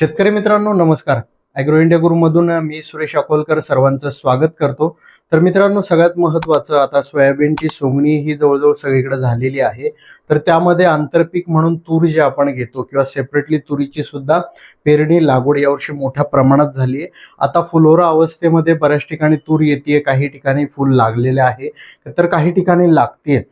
शेतकरी मित्रांनो नमस्कार. अॅग्रो इंडिया गुरुमधून मी सुरेश अकोलकर सर्वांचं स्वागत करतो. तर मित्रांनो सगळ्यात महत्त्वाचं आता सोयाबीनची सोंगणी ही जवळजवळ सगळीकडे झालेली आहे. तर त्यामध्ये आंतरपीक म्हणून तूर जे आपण घेतो किंवा सेपरेटली तुरीची सुद्धा पेरणी लागवड यावर्षी मोठ्या प्रमाणात झाली आहे. आता फुलोरा अवस्थेमध्ये बऱ्याच ठिकाणी तूर येते काही ठिकाणी फुल लागलेले आहे. तर काही ठिकाणी लागते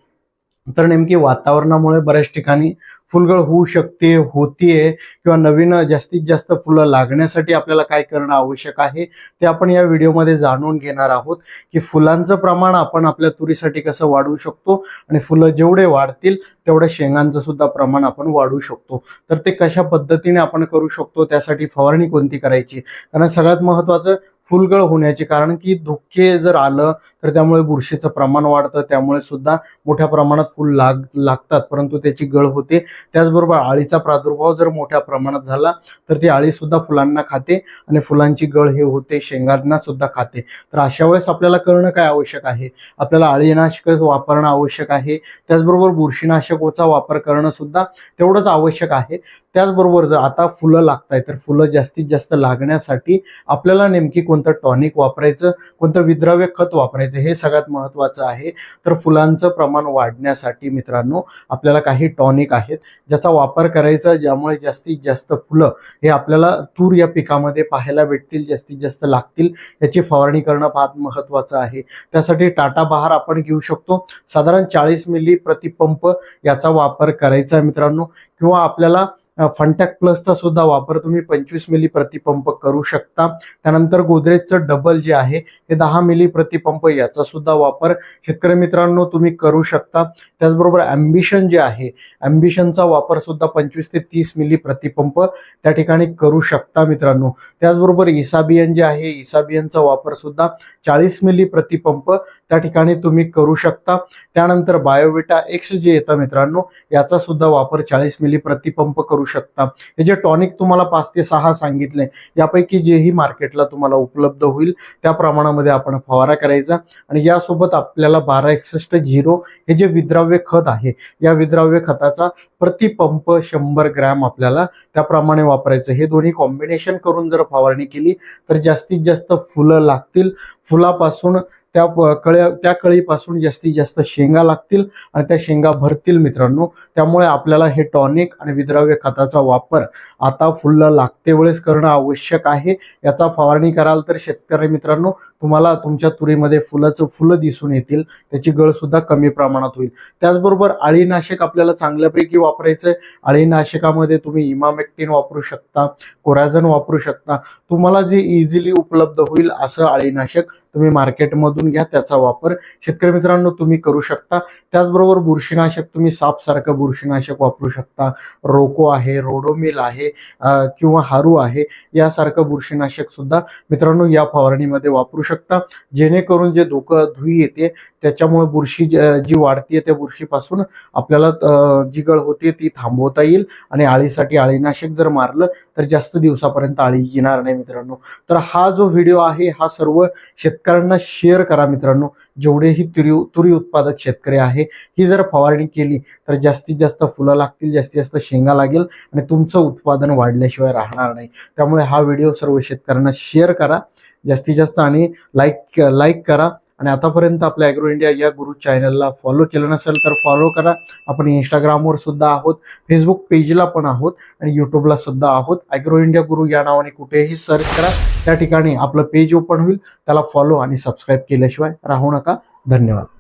तर नेमकी वातावरणामुळे बऱ्याच ठिकाणी फुलगळ होऊ शकते होतीये किंवा नवीन जास्तीत जास्त फुलं लागण्यासाठी आपल्याला काय करणं आवश्यक आहे ते आपण या व्हिडिओमध्ये जाणून घेणार आहोत की फुलांचं प्रमाण आपण आपल्या तुरीसाठी कसं वाढवू शकतो आणि फुलं जेवढे वाढतील तेवढ्या शेंगांचं सुद्धा प्रमाण आपण वाढवू शकतो. तर ते कशा पद्धतीने आपण करू शकतो त्यासाठी फवारणी कोणती करायची? कारण सगळ्यात महत्त्वाचं फुलगळ होण्याचे कारण की धुके जर आलं तर त्यामुळे बुरशीचं प्रमाण वाढतं त्यामुळे सुद्धा मोठ्या प्रमाणात फुल लाग लागतात. परंतु त्याची गळ होते. त्याचबरोबर आळीचा प्रादुर्भाव जर मोठ्या प्रमाणात झाला तर ती आळी सुद्धा फुलांना खाते आणि फुलांची गळ हे होते शेंगांना सुद्धा खाते. तर अशा वेळेस आपल्याला करणं काय आवश्यक आहे? आपल्याला आळीनाशक वापरणं आवश्यक आहे. त्याचबरोबर बुरशीनाशकचा वापर करणं सुद्धा तेवढंच आवश्यक आहे. त्याचबरोबर जर आता फुलं लागत आहे तर फुलं जास्तीत जास्त लागण्यासाठी आपल्याला नेमकी कोण कोणतं टॉनिक वापरायचं कोणतं विद्राव्य खत वापरायचं हे सगळ्यात महत्त्वाचं आहे. तर फुलांचं प्रमाण वाढण्यासाठी मित्रांनो आपल्याला काही टॉनिक आहेत ज्याचा वापर करायचा ज्यामुळे जास्तीत जास्त फुलं हे आपल्याला तूर या पिकामध्ये पाहायला भेटतील जास्तीत जास्त लागतील याची फवारणी करणं फार महत्त्वाचं आहे. त्यासाठी टाटा बहार आपण घेऊ शकतो. साधारण चाळीस मिली प्रतिपंप याचा वापर करायचा आहे मित्रांनो. किंवा आपल्याला फंटॅक प्लसचा सुद्धा वापर तुम्ही पंचवीस मिली प्रतिपंप करू शकता. त्यानंतर गोदरेजचं डबल जे आहे हे दहा मिली प्रतिपंप याचा सुद्धा वापर शेतकरी मित्रांनो तुम्ही करू शकता. त्याचबरोबर ॲम्बिशन जे आहे ॲम्बिशनचा वापर सुद्धा पंचवीस ते तीस मिली प्रतिपंप त्या ठिकाणी करू शकता मित्रांनो. त्याचबरोबर इसाबियन जे आहे इसाबियनचा वापर सुद्धा चाळीस मिली प्रतिपंप त्या ठिकाणी तुम्ही करू शकता. त्यानंतर बायोविटा एक्स जे येतं मित्रांनो याचा सुद्धा वापर चाळीस मिली प्रतिपंप करू शकता. हे जे टॉनिक तुम्हाला पाच ते सहा सांगितले यापैकी जेही मार्केटला तुम्हाला उपलब्ध होईल त्या प्रमाणामध्ये आपण फवारा करायचा. आणि यासोबत आपल्याला बारा एकसष्ट झिरो हे जे विद्राव्य खत आहे या विद्राव्य खताचा प्रतिपंप शंभर ग्रॅम आपल्याला त्याप्रमाणे वापरायचं. हे दोन्ही कॉम्बिनेशन करून जर फवारणी केली तर जास्तीत जास्त फुलं लागतील. फुलापासून त्या कळ्या त्या कळीपासून जास्तीत जास्त शेंगा लागतील आणि त्या शेंगा भरतील मित्रांनो. त्यामुळे आपल्याला हे टॉनिक आणि विद्राव्य खताचा वापर आता फुलं लागते वेळेस करणं आवश्यक आहे. याचा फवारणी कराल तर शेतकरी मित्रांनो तुम्हाला तुमच्या तुरीमध्ये फुलाचं फुलं दिसून येतील त्याची गळ सुद्धा कमी प्रमाणात होईल. त्याचबरोबर अळीनाशक आपल्याला चांगल्यापैकी वापरायचं आहे अळीनाशकामध्ये तुम्ही इमामेक्टिन वापरू शकता कोरॅझन वापरू शकता. तुम्हाला जे इझिली उपलब्ध होईल असं अळीनाशक तुम्ही मार्केटमधून घ्या त्याचा वापर शेतकरी मित्रांनो तुम्ही करू शकता. त्याचबरोबर बुरशीनाशक तुम्ही सापसारखं बुरशीनाशक वापरू शकता. रोको आहे रोडोमिल आहे किंवा हारू आहे यासारखं बुरशीनाशक सुद्धा मित्रांनो या फवारणीमध्ये वापरू शकता. जेणेकरून जे धोकं धुई येते त्याच्यामुळे बुरशी जी वाढतीये त्या बुरशीपासून आपल्याला जी गळ होते ती थांबवता येईल आणि आळीसाठी आळीनाशक जर मारलं तर जास्त दिवसापर्यंत आळी येणार नाही मित्रांनो. तर हा जो व्हिडिओ आहे हा सर्व शेत शेतकऱ्यांना शेअर करा मित्रांनो. जेवढेही तुरी तुरी उत्पादक शेतकरी आहे ही जर फवारणी केली तर जास्तीत जास्त फुलं लागतील जास्तीत जास्त शेंगा लागेल आणि तुमचं उत्पादन वाढल्याशिवाय राहणार नाही. त्यामुळे हा व्हिडिओ सर्व शेतकऱ्यांना शेअर करा. जास्तीत जास्त आणि लाईक लाईक करा. आणि आतापर्यंत आपल्या ॲग्रो इंडिया या गुरु चॅनलला फॉलो केलं नसेल तर फॉलो करा. आपण इंस्टाग्रामवर सुद्धा आहोत फेसबुक पेजला पण आहोत आणि यूट्यूबला सुद्धा आहोत. ॲग्रो इंडिया गुरु या नावाने कुठेही सर्च करा. त्या ठिकाणी आपलं पेज ओपन होईल. त्याला फॉलो आणि सबस्क्राईब केल्याशिवाय राहू नका. धन्यवाद.